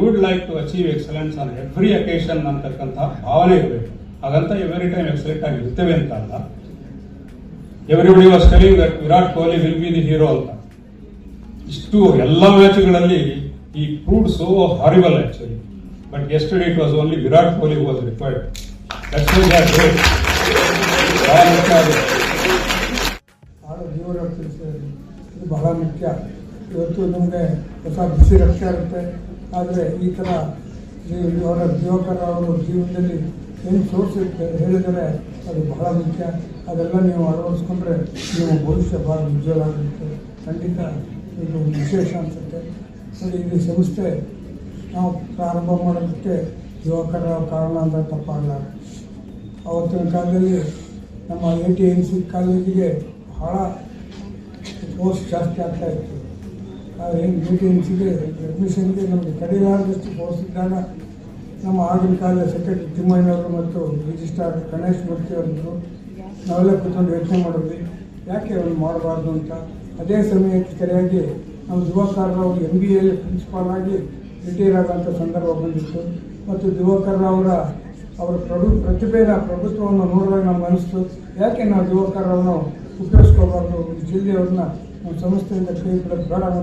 Would like to achieve excellence on every occasion ಅಂತಕ್ಕಂಥ ಭಾವನೆ ಇರಬೇಕು ಹಾಗಂತ ಎವ್ರಿ ಟೈಮ್ ಎಕ್ಸಲೆಂಟ್ ಆಗಿ ಇರ್ತೇವೆ ಅಂತ ಅಲ್ಲ. Everybody was telling that Virat Kohli will be the hero ಅಂತ. ಇಷ್ಟು ಎಲ್ಲ ಮ್ಯಾಚ್ಗಳಲ್ಲಿ ಈ proved so horrible actually but yesterday it was only Virat Kohli was required ಬಹಳ ಮುಖ್ಯ. ಇವತ್ತು ನಮಗೆ ಹೊಸ ಬಿಸಿ ರಕ್ಷೆ ಇರುತ್ತೆ. ಆದರೆ ಈ ಥರ ಅವರ ಯುವಕರ ಅವರು ಜೀವನದಲ್ಲಿ ಏನು ಸೋರ್ಸ್ ಹೇಳಿದರೆ ಅದು ಬಹಳ ಮುಖ್ಯ. ಅದೆಲ್ಲ ನೀವು ಅಳವಡಿಸ್ಕೊಂಡ್ರೆ ನೀವು ಭವಿಷ್ಯ ಭಾಳ ಉಜ್ವಲ ಆಗುತ್ತೆ ಖಂಡಿತ ಇದು ವಿಶೇಷ ಅನಿಸುತ್ತೆ. ನೋಡಿ ಈ ಸಂಸ್ಥೆ ನಾವು ಪ್ರಾರಂಭ ಮಾಡೋದಕ್ಕೆ ಯುವಕರ ಕಾರಣ ಅಂದರೆ ತಪ್ಪಾಗಲ್ಲ. ಅವತ್ತಿನ ಕಾಲದಲ್ಲಿ ನಮ್ಮ ಎ ಟಿ ಎನ್ ಸಿ ಕಾಲೇಜಿಗೆ ಬಹಳ ಪೋಸ್ಟ್ ಜಾಸ್ತಿ ಆಗ್ತಾ ಇತ್ತು. ಆದರೆ ಎ ಟಿ ಎನ್ ಸಿಗೆ ಅಡ್ಮಿಷನ್ಗೆ ನಮಗೆ ಕಡಿಲಾರದಷ್ಟು ಪೋಸ್ಟ್ ನಮ್ಮ ಆಗಿನ ಕಾಲದ ಸೆಕ್ರೆಟರಿ ತಿಮ್ಮಯ್ಯನವರು ಮತ್ತು ರಿಜಿಸ್ಟ್ರಾರ್ ಗಣೇಶ್ ಮೂರ್ತಿ ಅವರಿದ್ದರು ನಾವೆಲ್ಲ ಕೂತ್ಕೊಂಡು ಯೋಚನೆ ಮಾಡಿದ್ವಿ. ಯಾಕೆ ಅವ್ರು ಮಾಡಬಾರ್ದು ಅಂತ? ಅದೇ ಸಮಯಕ್ಕೆ ಸರಿಯಾಗಿ ನಮ್ಮ ಯುವಕರವರು ಎಂ ಬಿ ಎಲ್ಲಿ ಪ್ರಿನ್ಸಿಪಾಲ್ ಆಗಿ ರಿಟೈರ್ ಆಗೋಂಥ ಸಂದರ್ಭ ಬಂದಿತ್ತು. ಮತ್ತು ಯುವಕರವರ ಅವರ ಪ್ರಭು ಪ್ರತಿಭೆಯ ಪ್ರಭುತ್ವವನ್ನು ನೋಡಿದಾಗ ನಮ್ಗೆ ಅನಿಸ್ತು. ಯಾಕೆ ನಾವು ಯುವಕರನ್ನು ಉಪಯೋಗಿಸ್ಕೋಬಾರ್ದು ಜಿಲ್ಲೆಯವ್ರನ್ನ ಸಂಸ್ಥೆಯಿಂದ ಕೈ ಬೇಡ ಅನ್ನೋ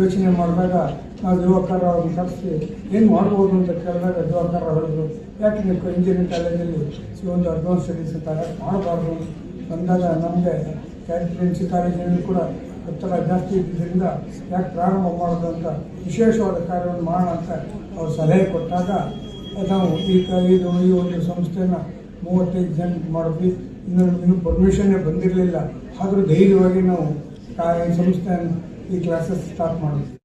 ಯೋಚನೆ ಮಾಡಿದಾಗ ನಾವು ಯುವಕರ ಅವ್ರನ್ನ ಕರೆಸಿ ಏನು ಮಾಡ್ಬೋದು ಅಂತ ಕೇಳಿದಾಗ ಯುವಕರ ಹೇಳಿದ್ರು ಯಾಕೆ ನೀವು ಇಂಜಿನಿಯರಿಂಗ್ ಕಾಲೇಜಲ್ಲಿ ಈ ಒಂದು ಅಡ್ವಾನ್ಸ್ ಸ್ಟಡೀಸ್ ಅಂತ ಮಾಡಬಾರ್ದು ಬಂದಾಗ ನಮಗೆ ಕ್ಯಾಟ್ರೆನ್ಸಿ ಕಾಲೇಜಿನಲ್ಲಿ ಕೂಡ ಒತ್ತಡ ಜಾಸ್ತಿ ಇದ್ದಿದ್ದರಿಂದ ಯಾಕೆ ಪ್ರಾರಂಭ ಮಾಡೋದು ಅಂತ ವಿಶೇಷವಾದ ಕಾರ್ಯವನ್ನು ಮಾಡೋಣ ಅಂತ ಅವ್ರು ಸಲಹೆ ಕೊಟ್ಟಾಗ ನಾವು ಈ ಇದು ಈ ಒಂದು ಸಂಸ್ಥೆನ ಮೂವತ್ತೈದು ಜನ ಮಾಡಿದ್ವಿ. ಇನ್ನು ಇನ್ನೂ ಪರ್ಮಿಷನ್ನೇ ಬಂದಿರಲಿಲ್ಲ. ಆದರೂ ಧೈರ್ಯವಾಗಿ ನಾವು ಈ ಸಂಸ್ಥೆಯನ್ನು ಈ ಕ್ಲಾಸಸ್ ಸ್ಟಾರ್ಟ್ ಮಾಡಿದ್ವಿ.